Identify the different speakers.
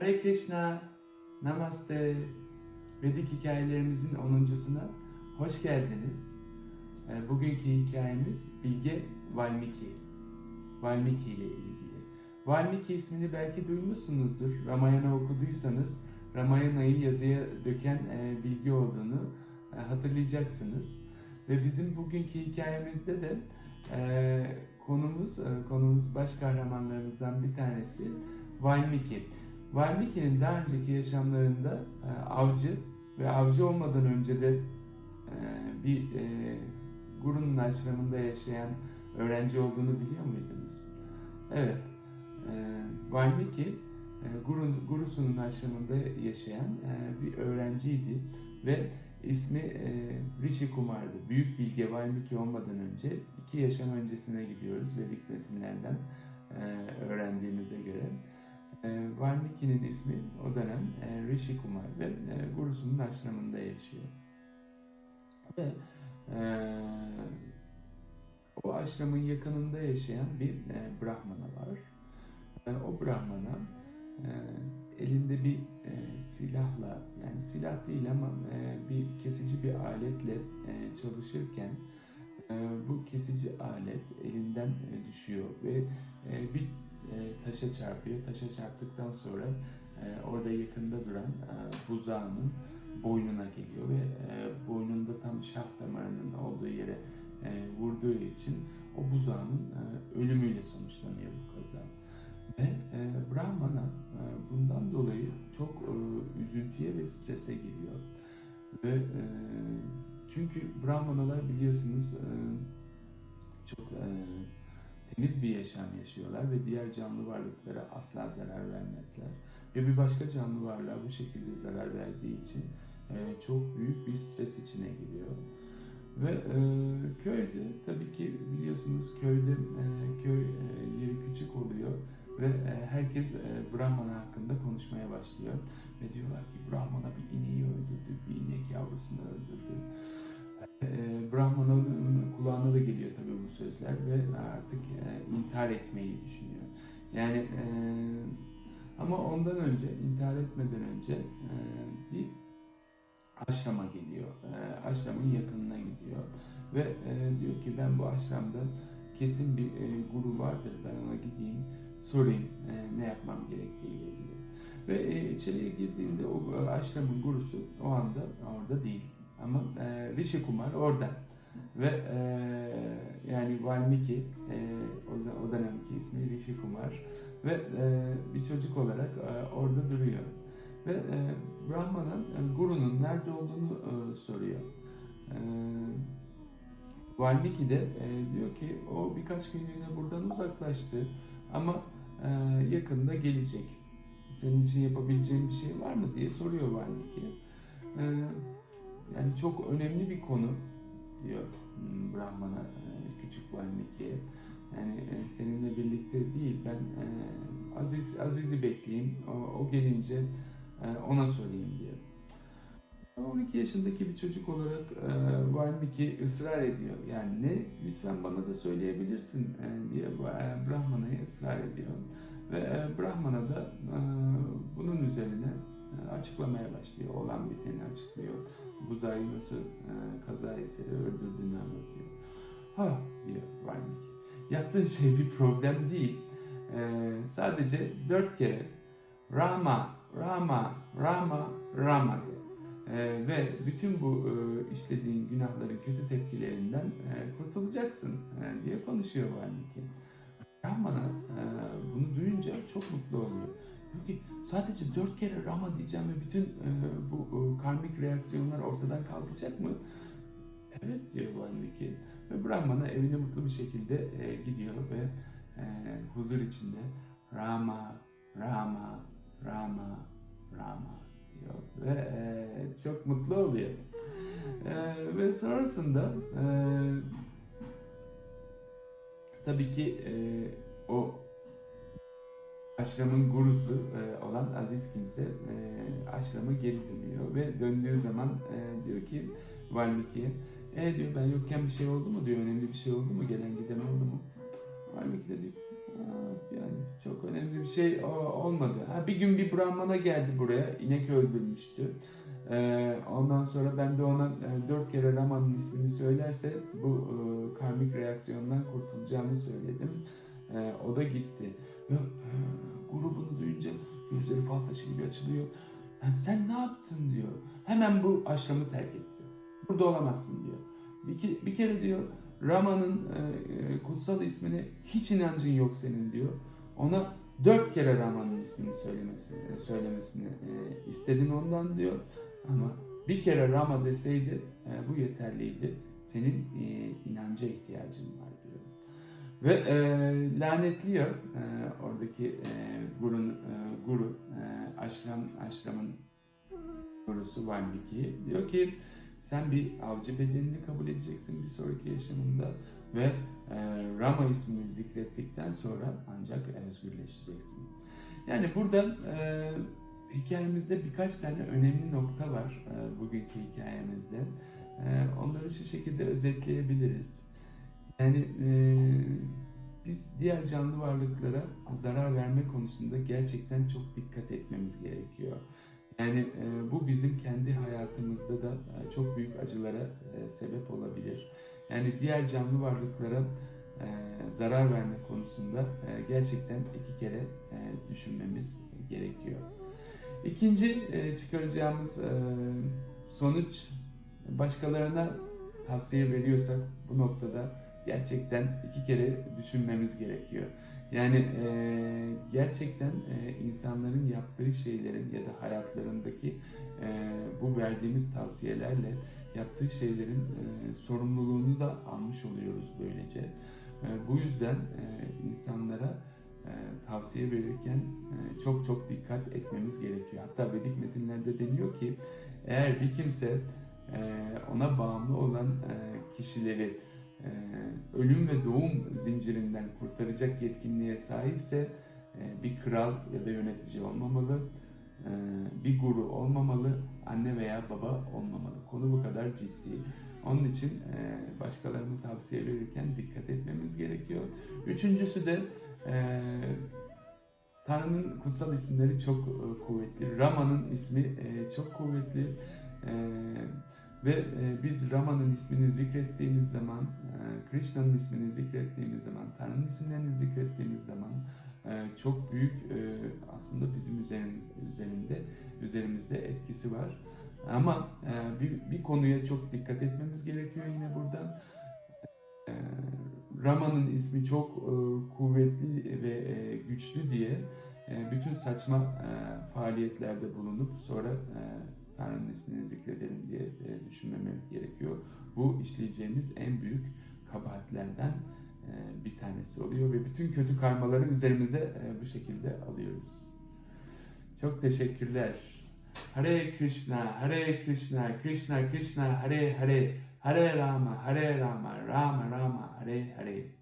Speaker 1: Hare Krishna, Namaste, Vedik hikayelerimizin 10.suna hoş geldiniz. Ee, Bugünkü hikayemiz Bilge Valmiki. Valmiki ile ilgili. Valmiki ismini belki duymuşsunuzdur. Ramayana okuduysanız Ramayana'yı yazıya döken e, bilgi olduğunu e, hatırlayacaksınız. Ve bizim bugünkü hikayemizde de e, konumuz, konumuz baş kahramanlarımızdan bir tanesi Valmiki. Valmiki'nin daha önceki yaşamlarında e, avcı ve avcı olmadan önce de e, bir e, gurunun aşramında yaşayan öğrenci olduğunu biliyor muydunuz? Evet, e, Valmiki e, gurun, gurusunun aşramında yaşayan e, bir öğrenciydi ve ismi e, Rishi Kumar'dı. Büyük bilge Valmiki olmadan önce iki yaşam öncesine gidiyoruz Vedik metinlerden Valmiki'nin ismi o dönem e, Rishi Kumar ve e, gurusunun aşramında yaşıyor. Ve e, o aşramın yakınında yaşayan bir e, Brahmana var. E, o Brahmana e, elinde bir e, silahla, yani silah değil ama e, bir kesici bir aletle e, çalışırken e, bu kesici alet elinden e, düşüyor ve e, bir e, taşa çarpıyor. Taşa çarptıktan sonra e, orada yakında duran e, buzağının boynuna geliyor ve e, boynunda tam şah damarının olduğu yere vurduğu için o buzağının ölümüyle sonuçlanıyor bu kaza. Ve Brahmana bundan dolayı çok üzüntüye ve strese giriyor. Ve çünkü Brahmanalar biliyorsunuz çok e, temiz bir yaşam yaşıyorlar ve diğer canlı varlıklara asla zarar vermezler. Ve bir başka canlı varlığa bu şekilde zarar verdiği için e, çok büyük bir stres içine giriyor. Ve e, köyde tabii ki biliyorsunuz köyde e, köy e, yeri küçük oluyor ve e, herkes e, Brahmana hakkında konuşmaya başlıyor. Ve diyorlar ki Brahmana bir ineği öldürdü, bir inek yavrusunu öldürdü. E, Brahmana'nın kulağına da geliyor tabii bu sözler ve artık e, intihar etmeyi düşünüyor. Yani e, ama ondan önce, intihar etmeden önce e, bir aşrama geliyor. E, aşramın yakınına gidiyor. Ve e, diyor ki ben bu aşramda kesin bir e, guru vardır. Ben ona gideyim, sorayım e, ne yapmam gerektiğiyle ilgili. Ve e, içeriye girdiğinde o e, aşramın gurusu o anda orada değil. Ama e, Rishi Kumar orada. Ve e, yani Valmiki, e, o, o dönemki ismi Rishi Kumar ve e, bir çocuk olarak e, orada duruyor. Ve e, Brahmana e, gurunun nerede olduğunu e, soruyor. E, Valmiki de e, diyor ki o birkaç günlüğüne buradan uzaklaştı ama e, yakında gelecek. Senin için yapabileceğin bir şey var mı diye soruyor Valmiki. E, yani çok önemli bir konu diyor hmm, Brahmana e, küçük Valmiki'ye. Yani e, seninle birlikte değil ben e, Aziz Aziz'i bekleyeyim. O, o gelince ona söyleyeyim diyor. 12 yaşındaki bir çocuk olarak e, Valmiki ısrar ediyor. Yani ne? Lütfen bana da söyleyebilirsin e, diye Brahmana'ya ısrar ediyor. Ve e, Brahmana da e, bunun üzerine açıklamaya başlıyor. Olan biteni açıklıyor. Buzayı nasıl e, kaza eseri öldürdüğünü anlatıyor. Ha diyor Valmiki. Yaptığın şey bir problem değil. E, sadece dört kere Rama, Rama, Rama, Rama de. Ee, ve bütün bu e, işlediğin günahların kötü tepkilerinden e, kurtulacaksın e, diye konuşuyor Valmiki. Brahmana e, bunu duyunca çok mutlu oluyor. Ki sadece dört kere Rama diyeceğim ve bütün e, bu e, karmik reaksiyonlar ortadan kalkacak mı? Evet diyor Valmiki. Ve Brahmana evine mutlu bir şekilde e, gidiyor ve e, huzur içinde Rama, Rama, Rama, Rama diyor ve e, çok mutlu oluyor. E, ve sonrasında e, tabii ki e, o aşramın gurusu e, olan Aziz kimse e, aşrama geri dönüyor ve döndüğü zaman e, diyor ki Valmiki'ye e diyor ben yokken bir şey oldu mu diyor önemli bir şey oldu mu gelen giden oldu mu Valmiki de diyor Aa, Yani çok önemli bir şey olmadı. Ha, bir gün bir Brahmana geldi buraya, inek öldürmüştü. Ondan sonra ben de ona dört kere Raman'ın ismini söylerse bu karmik reaksiyondan kurtulacağını söyledim. O da gitti. E, guru bunu duyunca gözleri fal taşı gibi açılıyor. Yani sen ne yaptın diyor. Hemen bu aşramı terk et diyor. Burada olamazsın diyor. Bir, bir kere diyor Rama'nın e, e, kutsal ismine hiç inancın yok senin diyor. Ona dört kere Rama'nın ismini söylemesini, söylemesini e, istedin ondan diyor. Ama bir kere Rama deseydi e, bu yeterliydi. Senin e, inanca ihtiyacın var diyor. Ve e, lanetliyor e, oradaki e, gurun, e, guru, e, aşram, aşramın gurusu Valmiki'yi. Diyor ki sen bir avcı bedenini kabul edeceksin bir sonraki yaşamında ve e, Rama ismini zikrettikten sonra ancak özgürleşeceksin. Yani burada e, hikayemizde birkaç tane önemli nokta var e, bugünkü hikayemizde. E, onları şu şekilde özetleyebiliriz. Yani e, biz diğer canlı varlıklara zarar verme konusunda gerçekten çok dikkat etmemiz gerekiyor. Yani e, bu bizim kendi hayatımızda da e, çok büyük acılara e, sebep olabilir. Yani diğer canlı varlıklara e, zarar verme konusunda e, gerçekten iki kere e, düşünmemiz gerekiyor. İkinci e, çıkaracağımız e, sonuç başkalarına tavsiye veriyorsak bu noktada gerçekten iki kere düşünmemiz gerekiyor. Yani e, gerçekten e, insanların yaptığı şeylerin ya da hayatlarındaki e, bu verdiğimiz tavsiyelerle yaptığı şeylerin e, sorumluluğunu da almış oluyoruz böylece. E, bu yüzden e, insanlara e, tavsiye verirken e, çok çok dikkat etmemiz gerekiyor. Hatta Vedik metinlerde deniyor ki eğer bir kimse e, ona bağımlı olan e, kişileri ölüm ve doğum zincirinden kurtaracak yetkinliğe sahipse e, bir kral ya da yönetici olmamalı, e, bir guru olmamalı, anne veya baba olmamalı. Konu bu kadar ciddi. Onun için e, başkalarına tavsiye verirken dikkat etmemiz gerekiyor. Üçüncüsü de Tanrı'nın kutsal isimleri çok kuvvetli. Rama'nın ismi çok kuvvetli. E, ve e, biz Rama'nın ismini zikrettiğimiz zaman, e, Krishna'nın ismini zikrettiğimiz zaman, Tanrı'nın isimlerini zikrettiğimiz zaman e, çok büyük aslında bizim üzerinde üzerimizde etkisi var. Ama bir, bir konuya çok dikkat etmemiz gerekiyor yine burada. Rama'nın ismi çok kuvvetli ve güçlü diye bütün saçma e, faaliyetlerde bulunup sonra e, Tanrı'nın ismini zikredelim diye e, düşünmemiz gerekiyor. Bu işleyeceğimiz en büyük kabahatlerden bir tanesi oluyor ve bütün kötü karmaları üzerimize bu şekilde alıyoruz. Çok teşekkürler. Hare Krishna, Hare Krishna, Krishna Krishna, Hare Hare, Hare Rama, Hare Rama, Rama Rama, Hare Hare.